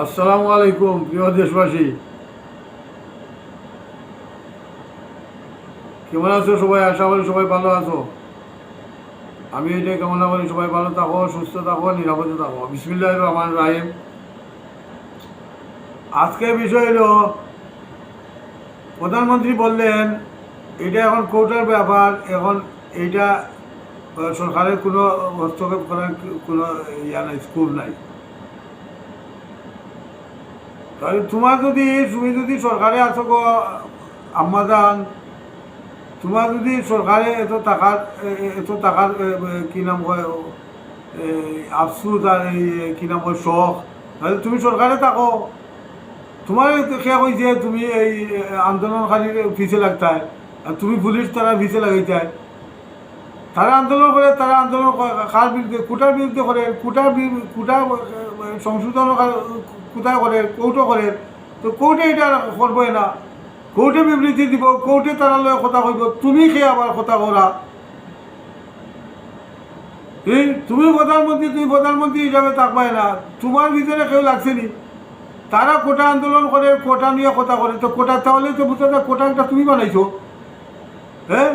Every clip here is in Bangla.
আসসালামু আলাইকুম, প্রিয় দেশবাসী। কেমন আছো সবাই? আশা করি সবাই ভালো আছো। আমি এটাই কামনা করি, সবাই ভালো থাকো, সুস্থ থাকো, নিরাপদে থাকো। বিসমিল্লাহ রহমান রাহিম। আজকে বিষয় হলো, প্রধানমন্ত্রী বললেন, এটা এখন কোর্টের ব্যাপার, এখন এইটা সরকারের কোনো হস্তক্ষেপ করার কোনো ইয়া নাই স্কুল নাই। তাহলে তোমার যদি, তুমি যদি সরকারে আছো গো আম্মাদান তোমার যদি সরকারে এত টাকার এত টাকার কি নাম এই আফসুস আর কি নাম কয়, শখ, তাহলে তুমি সরকারে থাকো। তোমার খেয়া কইছে তুমি এই আন্দোলনকারীর পিছে লাগতায়, আর তুমি পুলিশ তারা পিছে লাগাইতায়। তারা আন্দোলন করে, তারা আন্দোলন করে বিরুদ্ধে, কুটার বিরুদ্ধে করে, কুটার কুটা সংশোধন কোথায় করে, কৌটো করে, তো কোর্টে এটা করবে না। কোর্টে বিবৃতি দিব কোর্টে তারা লয় কথা কইব, তুমি খেয়ে আবার কথা করা তুমি প্রধানমন্ত্রী তুমি প্রধানমন্ত্রী হিসাবে থাকবাই না। তোমার ভিতরে কেউ লাগছে নি? তারা কোটা আন্দোলন করে, কোটা নিয়ে কথা করে, তো কোটা তাহলে তো বুঝতে কোটা একটা তুমি বানাইছো। হ্যাঁ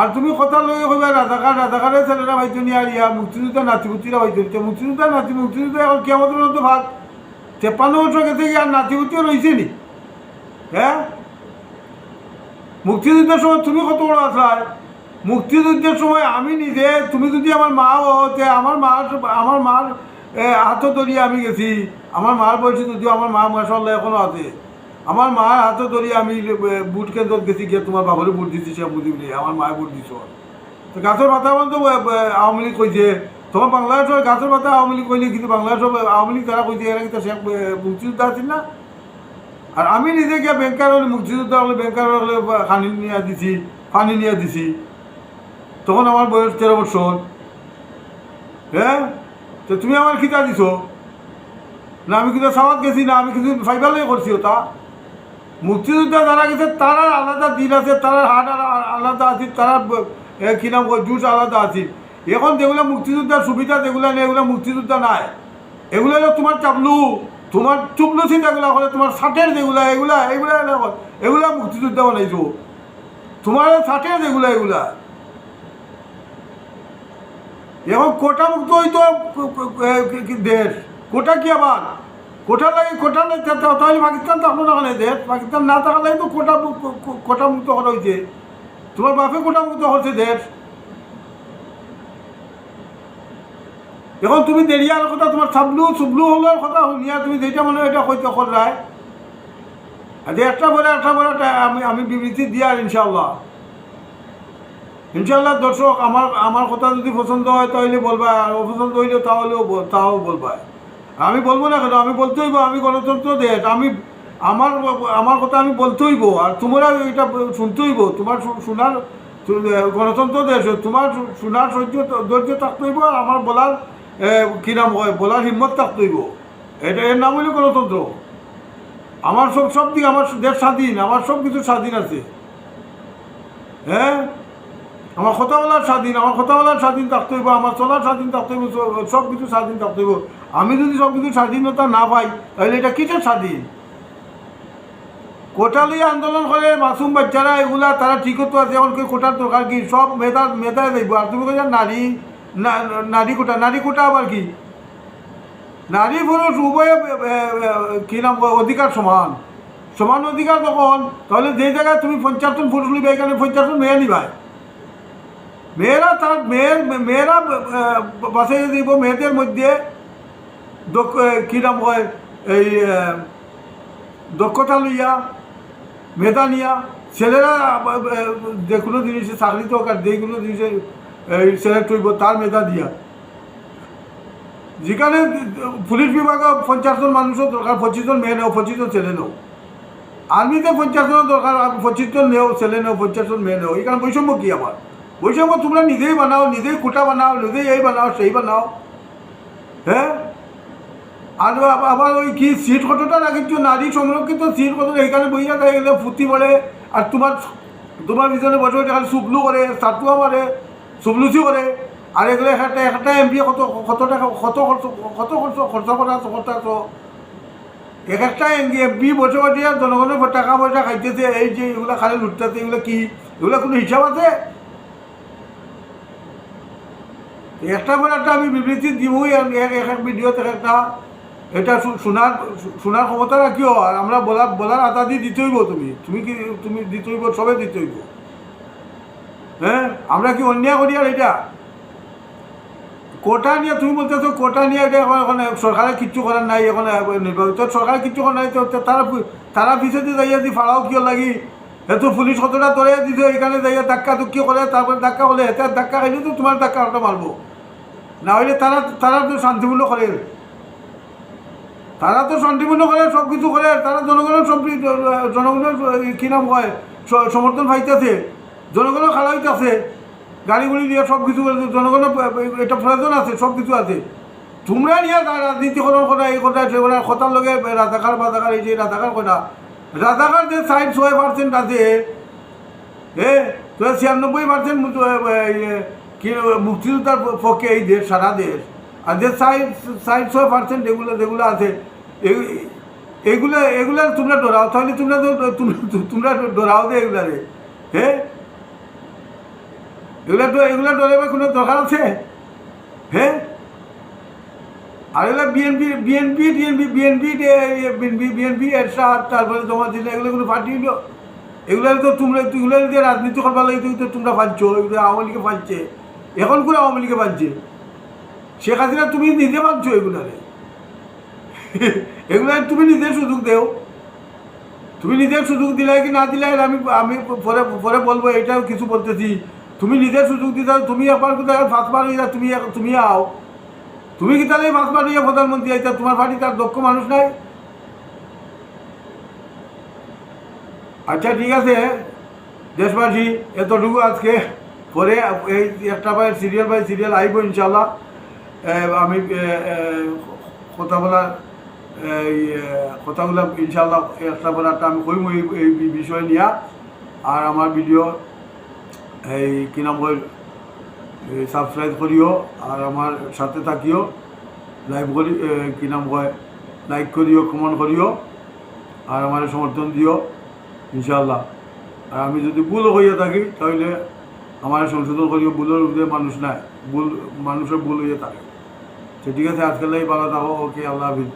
আর তুমি কথা লয়ে কইবা, রাজাকার, রাজাকারের ছেলেরা ভাইতো নিয়ে আর ইয়া মুক্তিযোদ্ধা নাতিপুতিরা ভাইতো তো মুক্তিযোদ্ধা নাতি মুক্তিযোদ্ধা এখন কেমন মতো ভাগ? তেপান্ন বছর গেছে কি আর নাতিপুতিও রয়েছে নি হ্যাঁ মুক্তিযুদ্ধের সময় তুমি কত বড় আসলার মুক্তিযুদ্ধের সময় আমি নিজে, তুমি যদি আমার মা হতে আমার মার আমার মার হাতও ধরিয়ে আমি গেছি। আমার মার বয়সে যদিও আমার মা মাসাল্লাহ এখনও আছে। আমার মার হাতও ধরিয়ে আমি বুট কেন্দ্র গেছি, গিয়ে তোমার বাবারে বুট দিচ্ছি সে বুঝি বলে আমার মায়ের ভোট দিছ। তো গাছের পাতা বলতো আওয়ামী লীগ কইছে তোমার বাংলাদেশের গাছের পাতা আওয়ামী লীগ কইলে কিন্তু বাংলাদেশের আওয়ামী লীগ তারা কইছে এরা কিন্তু সে মুক্তিযোদ্ধা আছেন না। আর আমি নিজে গিয়ে ব্যাংকার হলে মুক্তিযোদ্ধা হলে ব্যাংকার হলে পানি নিয়ে দিছি পানি নিয়ে দিছি। তখন আমার বয়স তেরো বছর। হ্যাঁ? তো তুমি আমার খিতা দিছো। না আমি কিন্তু সাবাদ গেছি না আমি কিন্তু ফাইবালে করছি ওটা। মুক্তিযোদ্ধা যারা গেছে তারা আলাদা দিন আছে তারা হাট আলা- আলাদা আছে তারা ব- এ, কি নাম জুস আলাদা আছে। এখন যেগুলো মুক্তিযোদ্ধার সুবিধা, যেগুলো নেই, এগুলো মুক্তিযোদ্ধা নাই। এগুলো হলো তোমার চাপলু, তোমার চুপলুসি যেগুলো হলে তোমার ষাটের যেগুলা এগুলা এগুলা এগুলা মুক্তিযোদ্ধা বানাইছো। তোমার ষাটের যেগুলা এগুলা এখন কোটা মুক্ত হইতো দেশ। কোটা কি আবার? কোটা লাগে কোটা নেই পাকিস্তান থাকল না দেশ। পাকিস্তান না থাকার লাগে তো কোটা কোটা মুক্ত করা হয়েছে তোমার বাপে কোটা মুক্ত হচ্ছে দেশ। এখন তুমি দেরিয়ার কথা তোমার সাবলু সুবলু হলের কথা শুনিয়া তুমি যেটা মনে এটা হইতে করায় আজ একটা বলে একটা বলে আমি আমি বিবৃতি দিয়া ইনশাল্লাহ ইনশাল্লাহ দর্শক আমার আমার কথা যদি পছন্দ হয়, তাহলে বলবা আর অপছন্দ হইলে তাহলেও তাও বলবা। আমি বলব না কেন? আমি বলতে হইব, আমি গণতন্ত্র দেশ, আমি আমার আমার কথা আমি বলতে হইব আর তোমরা এটা শুনতে হইব তোমার শোনার গণতন্ত্র দেশ তোমার শোনার সহ্য ধৈর্য থাকতে হইব, আর আমার বলার কি নাম হয় বলার হিম্মত থাকতে হইব এটা এর নাম হইল গণতন্ত্র। আমার সব সব দিক আমার দেশ স্বাধীন, আমার সব কিছু স্বাধীন আছে। হ্যাঁ আমার কথা বলার স্বাধীন, আমার কথা বলার স্বাধীন থাকতে হইব আমার চলার স্বাধীন থাকতে হইব সব- কিছু স্বাধীন থাকতে হইব আমি যদি সব কিছু স্বাধীনতা না পাই, তাহলে এটা কিসের স্বাধীন? কোটালি আন্দোলন করে মাসুম বাচ্চারা, এগুলা তারা ঠিক হতো আছে, এখন কোটার দরকার কি? সব মেধা মেধায় দেখব আর তুমি নারী না- নারী কোটা নারী কোটা আবার কি? নারী পুরুষ উভয়ে কি নাম, অধিকার সমান। সমান অধিকার তখন, তাহলে যে জায়গায় তুমি পঞ্চাশজন পুরুষ নিবে, এখানে পঞ্চাশজন মেয়ে নিবাই। মেয়েরা তার, মেয়ের, মেয়েরা বাসে দিব, মেয়েদের মধ্যে কী নাম হয়, এই দক্ষতা লইয়া, মেধা নিয়া, ছেলেরা যে কোনো জিনিসে চাকরি তো হোক আর যে কোনো জিনিসে এই সিলেক্ট হইব, তার মেধা দিয়া। যেখানে পুলিশ বিভাগে পঞ্চাশ জন মানুষও দরকার, পঁচিশ জন মেয়ে নেও, পঁচিশ জন ছেলে নেও। আর্মিতে পঞ্চাশ জন দরকার, আর পঁচিশ জন নেও, ছেলে নেও, পঞ্চাশ জন মেয়ে নেও। এখানে বৈষম্য কি আমার বৈষম্য তোমরা নিজেই বানাও, নিজেই কোটা বানাও, নিজেই এই বানাও, সেই বানাও। হ্যাঁ? আর আব- আবার ওই কি, সিট কতটা রাখিছ নারী সংরক্ষিত সিট কত এইখানে বইয়া থাকে গেলে ফুর্তি পড়ে, আর তোমার তোমার পিছনে বসে বসে করে, সাতুয়া মারে। সুবলুচি করে আর এগুলো একটা একটা এমপি কত কত টাকা, কত খরচ কত খরচ খরচ করা করতে এক একটা এমপি বসে বসে জনগণের টাকা পয়সা খাইতেছে এই যে এগুলো খালি লুটতেছে এগুলো কি? এগুলো কোনো হিসাব আছে? একটা পর একটা আমি বিবৃতি দিবই এক এক ভিডিওতে একটা। এটা শোনার শোনার ক্ষমতা রাখিও আর আমরা বলার বলার আদাদি দিতে হইব তুমি। তুমি কি, তুমি দিতে হইব সবে দিতে হইব হ্যাঁ? আমরা কি অন্যায় করি আর এটা? কোটা নিয়ে তুমি বলতেছো, কোটা নিয়ে এটা এখন এখন সরকারের কিচ্ছু করার নাই, এখন নির্বাচিত সরকারের কিচ্ছু করার নাই তারা তারা দিয়ে যাইয়া দি ফাড়াও কিয় লাগি? এত পুলিশ কতটা ধরে দিছে, এখানে যাইয়া ধাক্কা ধুক্কি করে, তারপরে ধাক্কা হলে হেতে ধাক্কা খাইলে তো তোমার ধাক্কা ওটা মারবো। না হইলে তারা তারা তো শান্তিপূর্ণ করে। তারা তো শান্তিপূর্ণ করে সব কিছু করে, তারা জনগণের সব জনগণের, কী নাম হয় সমর্থন পাইতেছে। জনগণও খাড়া হইতেছে গাড়ি গুড়ি দিয়ে সব কিছু করে জনগণের এটা প্রয়োজন আছে সব কিছু আছে। তোমরা নিয়ে রাজনীতিকরণ করা, এই কথা সেগুলো কথার লগে রাজাকার, বাজাকার, এই যে রাজাকার কথা রাজাকার যে সাইড ছয় পার্সেন্ট আছে, এ তো ছিয়ানব্বই পার্সেন্ট মুক্তিযোদ্ধার পক্ষে এই দেশ, সারা দেশ। আর যে সাইড সাইড ছয় পার্সেন্ট এগুলো, যেগুলো আছে এগুলো এগুলো তোমরা ডরাও, তাহলে তোমরা- তোমরা ডরাও দে এগুলারে হ্যাঁ এগুলা তো এগুলা ডরাবার কোনো দরকার আছে? হ্যাঁ আর এগুলো BNP BNP TNP BNP BNP BNP Ershad, তারপরে তোমার দিলে এগুলো কোনো পার্টি হইল এগুলো তো তোমরা এগুলো যে রাজনীতি করবার লাগে তো তোমরা পাচ্ছ এগুলো আওয়ামী লীগে পাচ্ছে এখন করে আওয়ামী লীগে পাচ্ছে শেখ হাসিনা, তুমি নিজে পাচ্ছ এগুলারে। এগুলো তুমি নিজে সুযোগ দেও। তুমি নিজে সুযোগ দিলে কি না দিলে আমি আমি পরে পরে বলব, এটাও কিছু বলতেছি। তুমি নিজে সুযোগ দিতে তুমি একবার ফাঁসবার হয়ে তুমি তুমি আও। তুমি কি তাহলে ফাঁসবার হইয়া প্রধানমন্ত্রী আইতা? তোমার পার্টি তার দক্ষ মানুষ নাই? আচ্ছা ঠিক আছে। দেশবাসী, এতটুকু আজকে পরে এই একটা বাই সিরিয়াল বাই সিরিয়াল আইব ইনশাল্লাহ আমি কথা বলার এই কথাগুলো ইনশাল্লাহ একটা একটা আমি কইম এই বিষয় নিয়ে। আর আমার ভিডিও এই, কি নাম কই সাবস্ক্রাইব করিও আর আমার সাথে থাকিও। লাইভ করি কি নাম কয় লাইক করিও কমেন্ট করিও আর আমার সমর্থন দিও ইনশাল্লাহ আর আমি যদি ভুল হইয়া থাকি, তাহলে আমার সংশোধন করিও, ভুলের উপরে মানুষ নাই। ভুল, মানুষের ভুল হইয়া থাকে। তো ঠিক আছে আজকাল ভালো থাকো। ওকে, আল্লাহ হাফিজ।